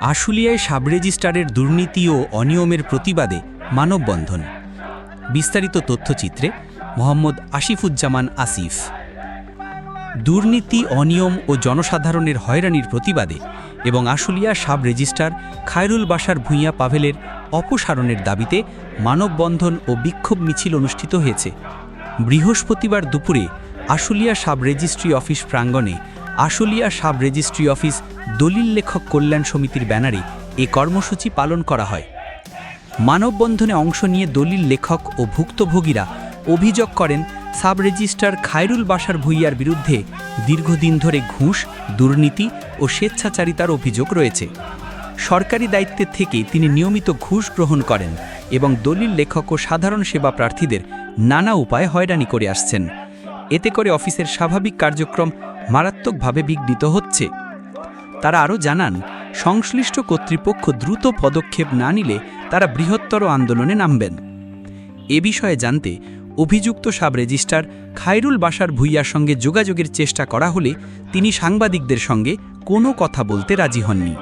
আশুলিয়ায় sub রেজিস্ট্রারের দুর্নীতি ও অনিয়মের প্রতিবাদে মানববন্ধন। বিস্তারিত তথ্যচিত্রে মোহাম্মদ আসিফুজ্জামান আসিফ। দুর্নীতি, অনিয়ম ও জনসাধারণের হয়রানির প্রতিবাদে এবং আশুলিয়া সাব রেজিস্ট্রার খায়রুল বাসার ভূঁইয়া পাভেলের অপসারণের দাবিতে মানববন্ধন ও বিক্ষোভ মিছিল অনুষ্ঠিত হয়েছে। বৃহস্পতিবার দুপুরে আশুলিয়া সাব রেজিস্ট্রি অফিস প্রাঙ্গণে আশুলিয়া সাব রেজিস্ট্রি অফিস দলিল লেখক কল্যাণ সমিতির ব্যানারে এ কর্মসূচি পালন করা হয়। মানববন্ধনে অংশ নিয়ে দলিল লেখক ও ভুক্তভোগীরা অভিযোগ করেন, সাব রেজিস্ট্রার খায়রুল বাসার ভুইয়ার বিরুদ্ধে দীর্ঘদিন ধরে ঘুষ, দুর্নীতি ও স্বেচ্ছাচারিতার অভিযোগ রয়েছে। সরকারি দায়িত্বের থেকে তিনি নিয়মিত ঘুষ গ্রহণ করেন এবং দলিল লেখক ও সাধারণ সেবা প্রার্থীদের নানা উপায়ে হয়রানি করে আসছেন। এতে করে অফিসের স্বাভাবিক কার্যক্রম মারাত্মকভাবে বিঘ্নিত হচ্ছে। তারা আরও জানান, সংশ্লিষ্ট কর্তৃপক্ষ দ্রুত পদক্ষেপ না নিলে তারা বৃহত্তর আন্দোলনে নামবেন। এ বিষয়ে জানতে অভিযুক্ত সাব রেজিস্ট্রার খায়রুল বাসার ভুইয়ার সঙ্গে যোগাযোগের চেষ্টা করা হলে তিনি সাংবাদিকদের সঙ্গে কোনো কথা বলতে রাজি হননি।